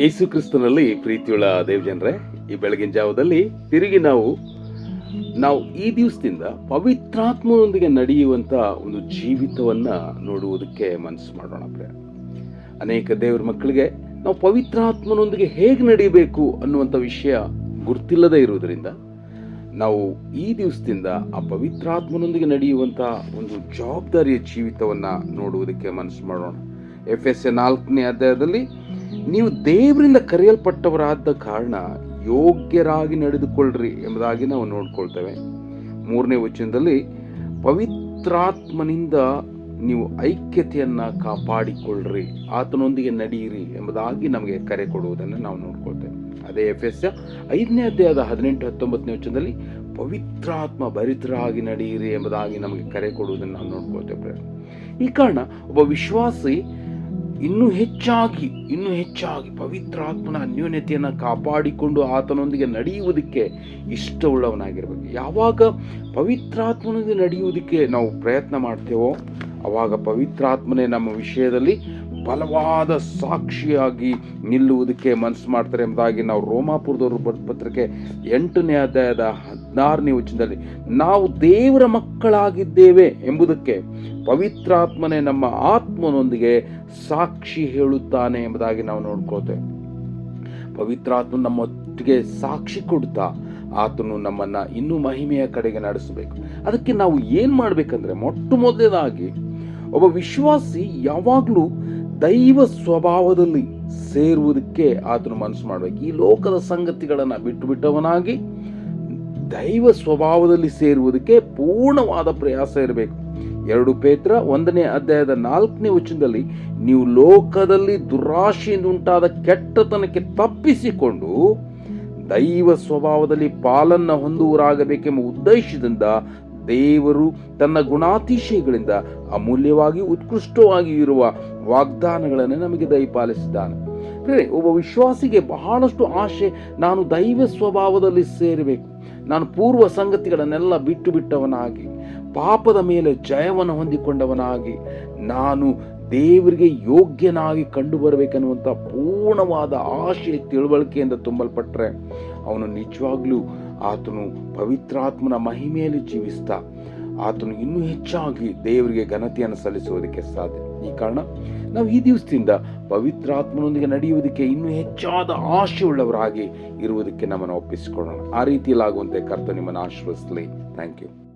ಯೇಸು ಕ್ರಿಸ್ತನಲ್ಲಿ ಪ್ರೀತಿಯುಳ್ಳ ದೇವಜನರೇ, ಈ ಬೆಳಗಿನ ಜಾವದಲ್ಲಿ ತಿರುಗಿ ನಾವು ನಾವು ಈ ದಿವಸದಿಂದ ಪವಿತ್ರಾತ್ಮನೊಂದಿಗೆ ನಡೆಯುವಂತ ಒಂದು ಜೀವಿತವನ್ನ ನೋಡುವುದಕ್ಕೆ ಮನಸ್ಸು ಮಾಡೋಣ ಪ್ರಿಯ. ಅನೇಕ ದೇವರ ಮಕ್ಕಳಿಗೆ ನಾವು ಪವಿತ್ರಾತ್ಮನೊಂದಿಗೆ ಹೇಗೆ ನಡೆಯಬೇಕು ಅನ್ನುವಂಥ ವಿಷಯ ಗುರ್ತಿಲ್ಲದೆ ಇರುವುದರಿಂದ, ನಾವು ಈ ದಿವಸದಿಂದ ಆ ಪವಿತ್ರಾತ್ಮನೊಂದಿಗೆ ನಡೆಯುವಂಥ ಒಂದು ಜವಾಬ್ದಾರಿಯ ಜೀವಿತವನ್ನ ನೋಡುವುದಕ್ಕೆ ಮನಸ್ಸು ಮಾಡೋಣ. ಎಫ್ ಎಸ್ ಎ ನಾಲ್ಕನೇ ಅಧ್ಯಾಯದಲ್ಲಿ ನೀವು ದೇವರಿಂದ ಕರೆಯಲ್ಪಟ್ಟವರಾದ ಕಾರಣ ಯೋಗ್ಯರಾಗಿ ನಡೆದುಕೊಳ್ಳ್ರಿ ಎಂಬುದಾಗಿ ನಾವು ನೋಡ್ಕೊಳ್ತೇವೆ. ಮೂರನೇ ವಚನದಲ್ಲಿ, ಪವಿತ್ರಾತ್ಮನಿಂದ ನೀವು ಐಕ್ಯತೆಯನ್ನು ಕಾಪಾಡಿಕೊಳ್ಳ್ರಿ, ಆತನೊಂದಿಗೆ ನಡೆಯಿರಿ ಎಂಬುದಾಗಿ ನಮಗೆ ಕರೆ ಕೊಡುವುದನ್ನು ನಾವು ನೋಡ್ಕೊಳ್ತೇವೆ. ಅದೇ ಎಫ್ ಎಸ್ ಐದನೇ ಅಧ್ಯಾಯದ ಹದಿನೆಂಟು, ಹತ್ತೊಂಬತ್ತನೇ ವಚನದಲ್ಲಿ, ಪವಿತ್ರಾತ್ಮ ಭರಿತರಾಗಿ ನಡೆಯಿರಿ ಎಂಬುದಾಗಿ ನಮಗೆ ಕರೆ ಕೊಡುವುದನ್ನು ನಾವು ನೋಡ್ಕೊಳ್ತೇವೆ. ಈ ಕಾರಣ ಒಬ್ಬ ವಿಶ್ವಾಸಿ ಇನ್ನೂ ಹೆಚ್ಚಾಗಿ ಇನ್ನೂ ಹೆಚ್ಚಾಗಿ ಪವಿತ್ರಾತ್ಮನ ಅನ್ಯೋನ್ಯತೆಯನ್ನು ಕಾಪಾಡಿಕೊಂಡು ಆತನೊಂದಿಗೆ ನಡೆಯುವುದಕ್ಕೆ ಇಷ್ಟವುಳ್ಳವನಾಗಿರಬೇಕು. ಯಾವಾಗ ಪವಿತ್ರಾತ್ಮನೊಂದಿಗೆ ನಡೆಯುವುದಕ್ಕೆ ನಾವು ಪ್ರಯತ್ನ ಮಾಡ್ತೇವೋ, ಅವಾಗ ಪವಿತ್ರಾತ್ಮನೇ ನಮ್ಮ ವಿಷಯದಲ್ಲಿ ಬಲವಾದ ಸಾಕ್ಷಿಯಾಗಿ ನಿಲ್ಲುವುದಕ್ಕೆ ಮನಸ್ಸು ಮಾಡ್ತಾರೆ ಎಂಬುದಾಗಿ ನಾವು ರೋಮಾಪುರದವರು ಪತ್ರಿಕೆ ಎಂಟನೇ ಅಧ್ಯಾಯದ ಹದಿನಾರನೇ ವಚನದಲ್ಲಿ, ನಾವು ದೇವರ ಮಕ್ಕಳಾಗಿದ್ದೇವೆ ಎಂಬುದಕ್ಕೆ ಪವಿತ್ರಾತ್ಮನೇ ನಮ್ಮ ಆತ್ಮನೊಂದಿಗೆ ಸಾಕ್ಷಿ ಹೇಳುತ್ತಾನೆ ಎಂಬುದಾಗಿ ನಾವು ನೋಡ್ಕೋತೇವೆ ಪವಿತ್ರಾತ್ಮ ನಮ್ಮೊಟ್ಟಿಗೆ ಸಾಕ್ಷಿ ಕೊಡ್ತಾ ಆತನು ನಮ್ಮನ್ನ ಇನ್ನೂ ಮಹಿಮೆಯ ಕಡೆಗೆ ನಡೆಸಬೇಕು. ಅದಕ್ಕೆ ನಾವು ಏನು ಮಾಡಬೇಕಂದ್ರೆ, ಮೊಟ್ಟ ಮೊದಲೇದಾಗಿ ಒಬ್ಬ ವಿಶ್ವಾಸಿ ಯಾವಾಗಲೂ ದೈವ ಸ್ವಭಾವದಲ್ಲಿ ಸೇರುವುದಕ್ಕೆ ಆತನು ಮನಸ್ಸು ಮಾಡಬೇಕು. ಈ ಲೋಕದ ಸಂಗತಿಗಳನ್ನು ಬಿಟ್ಟು ಬಿಟ್ಟವನಾಗಿ ದೈವ ಸ್ವಭಾವದಲ್ಲಿ ಸೇರುವುದಕ್ಕೆ ಪೂರ್ಣವಾದ ಪ್ರಯಾಸ ಇರಬೇಕು. ಎರಡು ಪೇತ್ರ ಒಂದನೇ ಅಧ್ಯಾಯದ ನಾಲ್ಕನೇ ವಚನದಲ್ಲಿ, ನೀವು ಲೋಕದಲ್ಲಿ ದುರಾಶೆಯಿಂದ ಉಂಟಾದ ಕೆಟ್ಟತನಕ್ಕೆ ತಪ್ಪಿಸಿಕೊಂಡು ದೈವ ಸ್ವಭಾವದಲ್ಲಿ ಪಾಲನ್ನ ಹೊಂದುವರಾಗಬೇಕೆಂಬ ಉದ್ದೇಶದಿಂದ ದೇವರು ತನ್ನ ಗುಣಾತಿಶಯಗಳಿಂದ ಅಮೂಲ್ಯವಾಗಿ, ಉತ್ಕೃಷ್ಟವಾಗಿ ಇರುವ ವಾಗ್ದಾನಗಳನ್ನು ನಮಗೆ ದಯಪಾಲಿಸಿದ್ದಾನೆ. ಒಬ್ಬ ವಿಶ್ವಾಸಿಗೆ ಬಹಳಷ್ಟು ಆಶೆ ನಾನು ದೈವ ಸ್ವಭಾವದಲ್ಲಿ ಸೇರಬೇಕು. ನಾನು ಪೂರ್ವ ಸಂಗತಿಗಳನ್ನೆಲ್ಲ ಬಿಟ್ಟು ಬಿಟ್ಟವನಾಗಿ, ಪಾಪದ ಮೇಲೆ ಜಯವನ್ನು ಹೊಂದಿಕೊಂಡವನಾಗಿ, ನಾನು ದೇವರಿಗೆ ಯೋಗ್ಯನಾಗಿ ಕಂಡು ಬರಬೇಕನ್ನುವಂಥ ಪೂರ್ಣವಾದ ಆಶೆ, ತಿಳುವಳಿಕೆಯಿಂದ ತುಂಬಲ್ಪಟ್ಟರೆ ಅವನು ನಿಜವಾಗ್ಲೂ ಆತನು ಪವಿತ್ರಾತ್ಮನ ಮಹಿಮೆಯಲ್ಲಿ ಜೀವಿಸ್ತಾ, ಆತನು ಇನ್ನೂ ಹೆಚ್ಚಾಗಿ ದೇವರಿಗೆ ಘನತೆಯನ್ನು ಸಲ್ಲಿಸುವುದಕ್ಕೆ ಸಾಧ್ಯ. ಈ ಕಾರಣ ನಾವು ಈ ದಿವಸದಿಂದ ಪವಿತ್ರಾತ್ಮನೊಂದಿಗೆ ನಡೆಯುವುದಕ್ಕೆ ಇನ್ನೂ ಹೆಚ್ಚಾದ ಆಶೆ ಉಳ್ಳವರಾಗಿ ಇರುವುದಕ್ಕೆ ನಮ್ಮನ್ನು ಒಪ್ಪಿಸಿಕೊಳ್ಳೋಣ. ಆ ರೀತಿಯಲ್ಲಾಗುವಂತೆ ಕರ್ತ ನಿಮ್ಮನ್ನು ಆಶ್ರಯಿಸಲಿ ಥ್ಯಾಂಕ್ ಯು